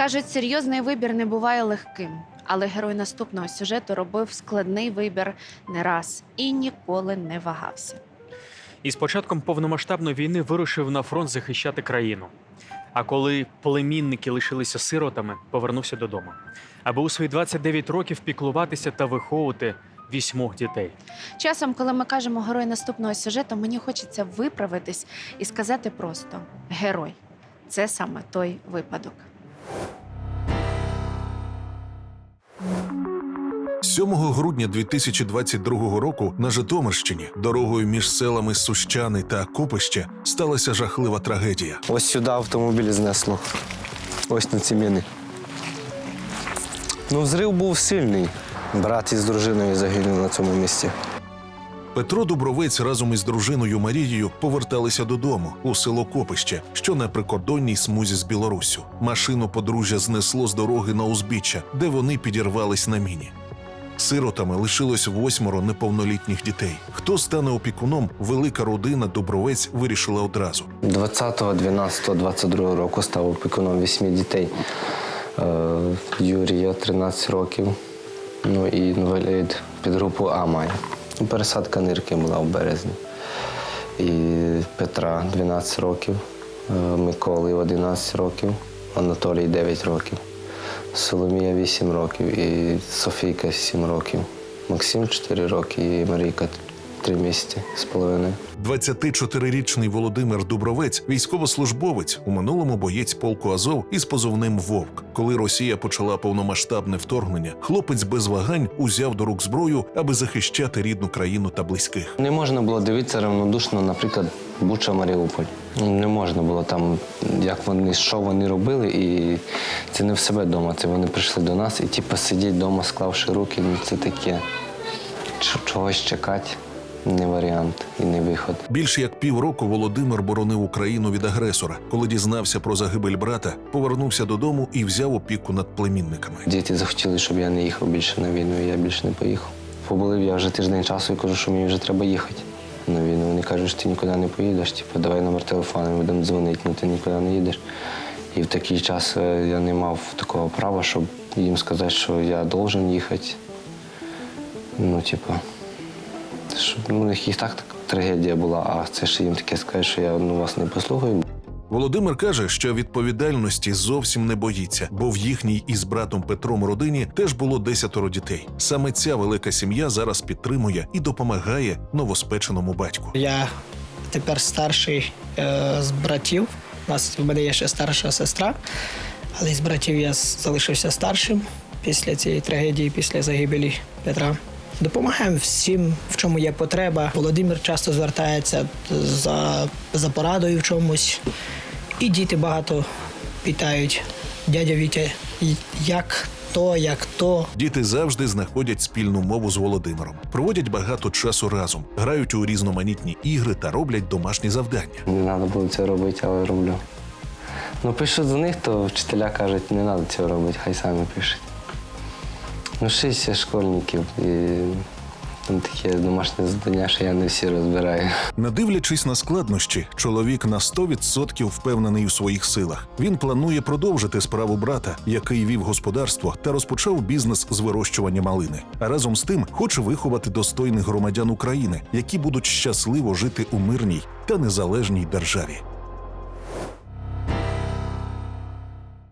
Кажуть, серйозний вибір не буває легким, але герой наступного сюжету робив складний вибір не раз і ніколи не вагався. І з початком повномасштабної війни вирушив на фронт захищати країну. А коли племінники лишилися сиротами, повернувся додому, аби у свої 29 років піклуватися та виховувати вісьмох дітей. Часом, коли ми кажемо герой наступного сюжету, мені хочеться виправитись і сказати просто: герой це саме той випадок. 7 грудня 2022 року на Житомирщині дорогою між селами Сущани та Копище сталася жахлива трагедія. Ось сюди автомобіль знесло. Ось на ці міни. Ну, взрив був сильний. Брат із дружиною загинув на цьому місці. Петро Дубровець разом із дружиною Марією поверталися додому у село Копище, що на прикордонній смузі з Білоруссю. Машину подружжя знесло з дороги на узбіччя, де вони підірвались на міні. Сиротами лишилось восьмеро неповнолітніх дітей. Хто стане опікуном, велика родина Дубровець вирішила одразу. 20, 12, 22 року став опікуном вісьми дітей. Е, Юрія 13 років, ну і інвалід під групу А має. Пересадка нирки була в березні. І Петра 12 років, е, Миколи 11 років, Анатолій 9 років, Соломія 8 років і Софійка 7 років, Максим 4 роки і Марійка 3 місяці з половиною. 24-річний Володимир Дубровець, військовослужбовець, у минулому боєць полку Азов із позовним Вовк. Коли Росія почала повномасштабне вторгнення, хлопець без вагань узяв до рук зброю, аби захищати рідну країну та близьких. Не можна було дивитися равнодушно, наприклад, Буча Маріуполь. Не можна було там, як вони, що вони робили, і це не в себе вдома. Це вони прийшли до нас і типу сидіть вдома, склавши руки, ну це таке. Чогось чекати не варіант і не виход. Більше як півроку Володимир боронив Україну від агресора. Коли дізнався про загибель брата, повернувся додому і взяв опіку над племінниками. Діти захотіли, щоб я не їхав більше на війну, і я більше не поїхав. Побулив я вже тиждень часу і кажу, що мені вже треба їхати на війну. Вони кажуть, що ти нікуди не поїдеш, типу, давай номер телефону, ми будемо дзвонити, ну ти нікуди не їдеш. І в такий час е, я не мав такого права, щоб їм сказати, що я должен їхати. Ну, типу, що, ну, у них і так, так трагедія була, а це ще їм таке сказати, що я ну, вас не послухаю. Володимир каже, що відповідальності зовсім не боїться, бо в їхній із братом Петром родині теж було десятеро дітей. Саме ця велика сім'я зараз підтримує і допомагає новоспеченому батьку. Я тепер старший е, з братів. У нас в мене є ще старша сестра, але з братів я залишився старшим після цієї трагедії, після загибелі Петра. Допомагаємо всім, в чому є потреба. Володимир часто звертається за, за порадою в чомусь. І діти багато питають, дядя Вітя, як то, як то. Діти завжди знаходять спільну мову з Володимиром, проводять багато часу разом, грають у різноманітні ігри та роблять домашні завдання. Не треба було це робити, але роблю. Ну, пишу до них, то вчителя кажуть, не треба цього робити, хай самі пишуть. Ну, шість школьників і там таке домашнє завдання, що я не всі розбираю. Не дивлячись на складнощі, чоловік на 100% впевнений у своїх силах. Він планує продовжити справу брата, який вів господарство та розпочав бізнес з вирощування малини. А разом з тим хоче виховати достойних громадян України, які будуть щасливо жити у мирній та незалежній державі.